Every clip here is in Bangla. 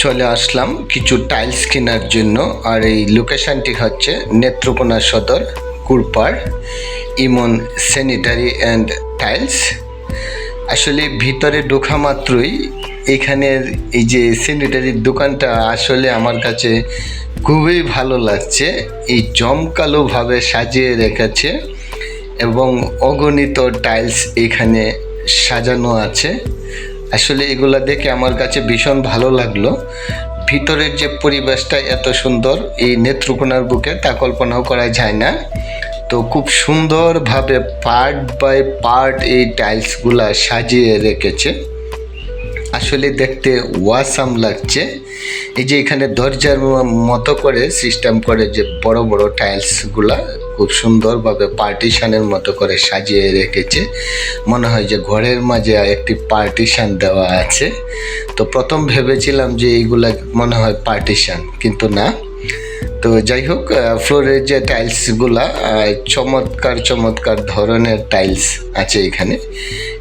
চলে আসলাম কিছু টাইলস কেনার জন্য। আর এই লোকেশনটি হচ্ছে নেত্রকোনা সদর Kurpar Emon sanitary and tiles আসলে ভিতরে ঢোকা মাত্রই এখানের এই যে স্যানিটারির দোকানটা আসলে আমার কাছে খুবই ভালো লাগছে। এই জমকালোভাবে সাজিয়ে রেখেছে এবং অগণিত টাইলস এখানে সাজানো আছে। আসলে এগুলা দেখে আমার কাছে ভীষণ ভালো লাগল। ভিতরের যে পরিবেশটা এত সুন্দর, এই নেত্রকোনার বুকে তা কল্পনাও করা যায় না। তো খুব সুন্দরভাবে পার্ট বাই পার্ট এই টাইলসগুলা সাজিয়ে রেখেছে। আসলে দেখতে ওয়াসাম লাগছে। এই যে এখানে দরজার মতো করে সিস্টেম করে যে বড় বড় টাইলসগুলা খুব সুন্দরভাবে পার্টিশনের মতো করে সাজিয়ে রেখেছে। মনে হয় যে ঘরের মাঝে একটি পার্টিশন দেওয়া আছে। তো প্রথম ভেবেছিলাম যে এইগুলা মনে হয় পার্টিশন কিন্তু না। তো যাই হোক ফ্লোরের যে টাইলসগুলা চমৎকার চমৎকার ধরনের টাইলস আছে এখানে।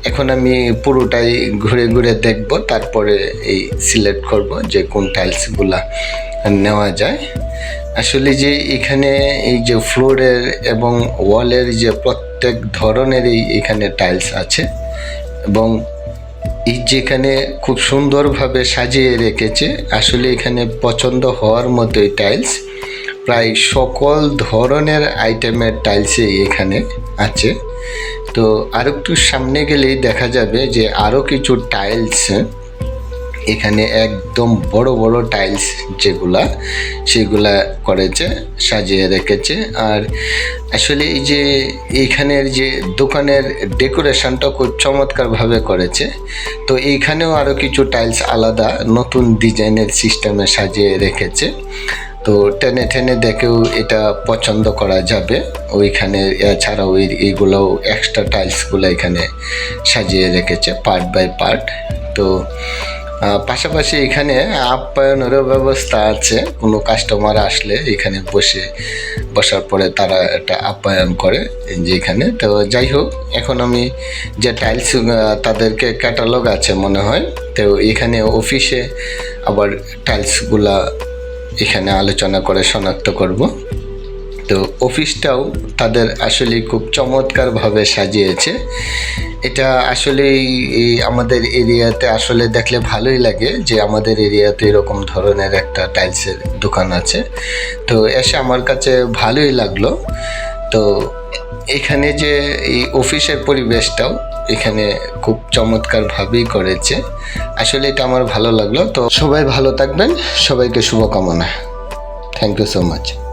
এখন আমি পুরোটাই ঘুরে ঘুরে দেখব, তারপরে এই সিলেক্ট করব যে কোন টাইলসগুলা নেওয়া যায়। আসলে যে এখানে এই যে ফ্লোরের এবং ওয়ালের যে প্রত্যেক ধরনেরই এখানে টাইলস আছে এবং এই যেখানে খুব সুন্দরভাবে সাজিয়ে রেখেছে, আসলে এখানে পছন্দ হওয়ার মতোই টাইলস। প্রায় সকল ধরনের আইটেমের টাইলসই এখানে আছে। তো আর একটু সামনে গেলেই দেখা যাবে যে আরও কিছু টাইলস এখানে একদম বড় বড় টাইলস যেগুলা সেগুলা করেছে, সাজিয়ে রেখেছে। আর আসলে এই যে এইখানের যে দোকানের ডেকোরেশনটা খুব চমৎকারভাবে করেছে। তো এইখানেও আরও কিছু টাইলস আলাদা, নতুন ডিজাইনের সিস্টেমে সাজিয়ে রেখেছে। তো টেনে টেনে দেখেও এটা পছন্দ করা যাবে। ওইখানে এছাড়াও এই এইগুলোও এক্সট্রা টাইলসগুলো এখানে সাজিয়ে রেখেছে পার্ট বাই পার্ট তো পাশাপাশি এখানে আপ্যায়নেরও ব্যবস্থা আছে। কোনো কাস্টমার আসলে এখানে বসে, বসার পরে তারা একটা আপ্যায়ন করে যে এখানে। তো যাই হোক, এখন আমি যে টাইলস তাদেরকে ক্যাটালগ আছে মনে হয়, তো এখানে অফিসে আবার টাইলসগুলা এখানে আলোচনা করে শনাক্ত করব। তো অফিসটাও তাদের আসলে খুব চমৎকারভাবে সাজিয়েছে। এটা আসলে আমাদের এরিয়াতে আসলে দেখলে ভালোই লাগে যে আমাদের এরিয়াতে এরকম ধরনের একটা টাইলসের দোকান আছে। তো এসে আমার কাছে ভালোই লাগল। তো এখানে যে এই অফিসের পরিবেশটাও এখানে খুব চমৎকারভাবেই করেছে। আসলে এটা আমার ভালো লাগল। তো সবাই ভালো থাকবেন। সবাইকে শুভকামনা। Thank you so much.